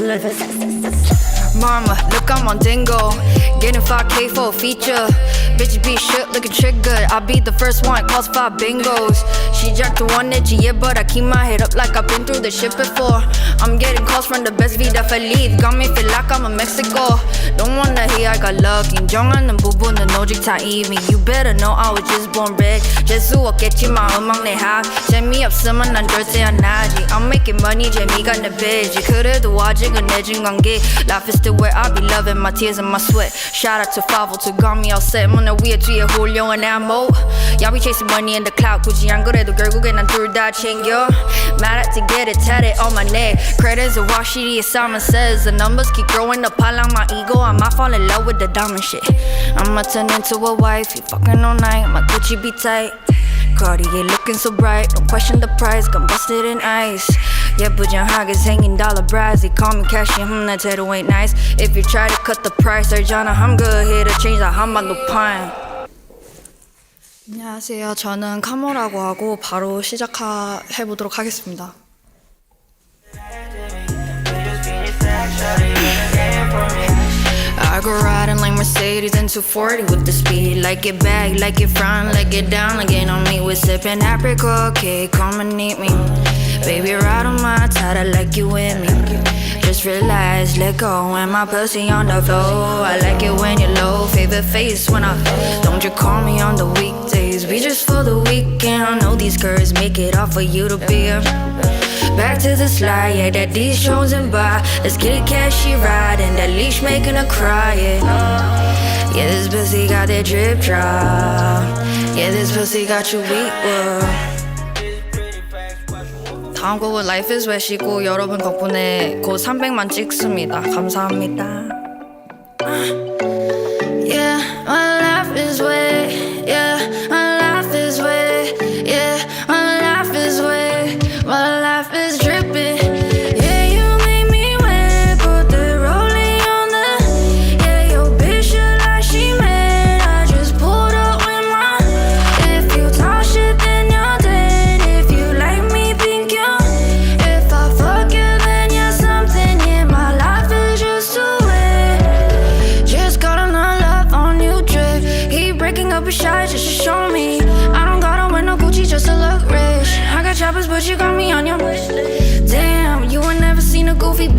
Mama, look, I'm on Dingo. Getting 5K for a feature. Bitch be shook, looking triggered. I'll be the first one, calls five bingos. She jacked to one edge, yeah, but I keep my head up like I've been through the shit before. I'm getting calls from the best vida feliz. Got me feel like I'm in Mexico. Don't wanna hear I got lucky. 정하는 부분은 오직 타이밍. You better know I was just born red. 재수 없겠지만 음악 내 합. 재미없으면 난 절대 안 하지. I'm making money, 재미가 내 배지. 그래도 아직은 내진 관계. Life is still where I be loving my tears and my sweat. Shout out to Favo to got me all set. 문화 위에 뒤에 훌륭한 ammo. Y'all be chasing money in the cloud. 굳이 안 그래도 결국엔 난 둘 다 챙겨. Mad at to get it tatted on my neck. Credits are wash shitty as Simon says. The numbers keep growing up. I like my ego. I might fall in love with the diamond shit. I'ma turn into a wife. You fucking all night. My Gucci be tight. Cartier looking so bright. Don't question the price. Got busted in ice. 예쁘장하게 생긴 dollar bras. They call me cashier. Hmm, that tattoo ain't nice. If you try to cut the price, Arjana, I'm good here to change the 한반도 pine. 안녕하세요. 저는 카모라고 하고 바로 시작해 보도록 하겠습니다. I go riding like Mercedes in 240 with the speed. Like it back, like it front, like it down, like it on me. We're sipping apricot cake, come and eat me. Baby, ride on my title like you with me. Just relax, let go, and my pussy on the floor. I like it when you're low, favorite face when I. Don't you call me on the weekdays? We just for the weekend. I know these girls make it off for you to be a. Back to the slide, yeah, that these chosen by. Let's get it cashy riding, that leash making her cry, yeah. Yeah, this pussy got that drip drop. Yeah, this pussy got you weak, well. 다음 곡은 Life is Wet이고 여러분 덕분에 곧 300만 찍습니다. 감사합니다. Yeah, my life is wet.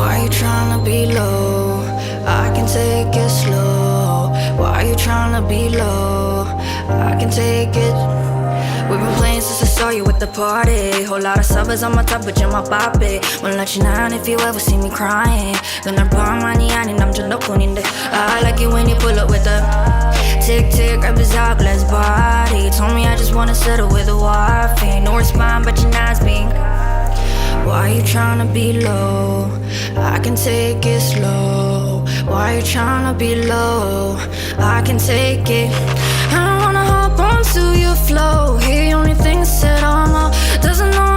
Why you tryna be low? I can take it slow. Why you tryna be low? I can take it. We've been playing since I saw you at the party. Whole lot of subbers on my top, but you're my bobby. Won't let you down if you ever see me crying. 그날 밤만이 아닌 남자 너뿐인데. I like it when you pull up with the tick tick, grab his hourglass body. Told me I just wanna settle with a wife. Ain't no response, tryna be low? I can take it slow. Why you tryna be low? I can take it. I don't wanna hop onto your flow. He only thinks that I'm a doesn't know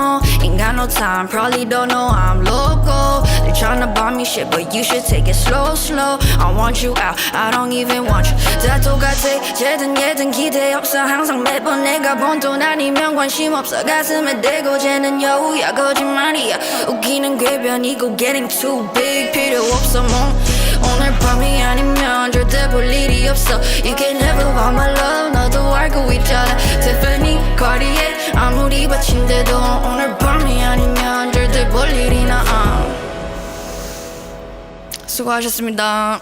no Ain't got no time, probably don't know I'm local They tryna buy me shit, but you should take it slow, slow I want you out, I don't even want you 다 똑같아, 쟤든 얘든 기대 없어 항상 매번 내가 본 돈 아니면 관심 없어 가슴에 대고 쟤는 여우야 거짓말이야 웃기는 궤변이고 getting too big 필요 없어 뭐 오늘 밤이 아니면 절대 볼 없어 You can never want my love 너도 알고 있잖아 Tiffany Cartier 아무리 바친데도 수고하셨습니다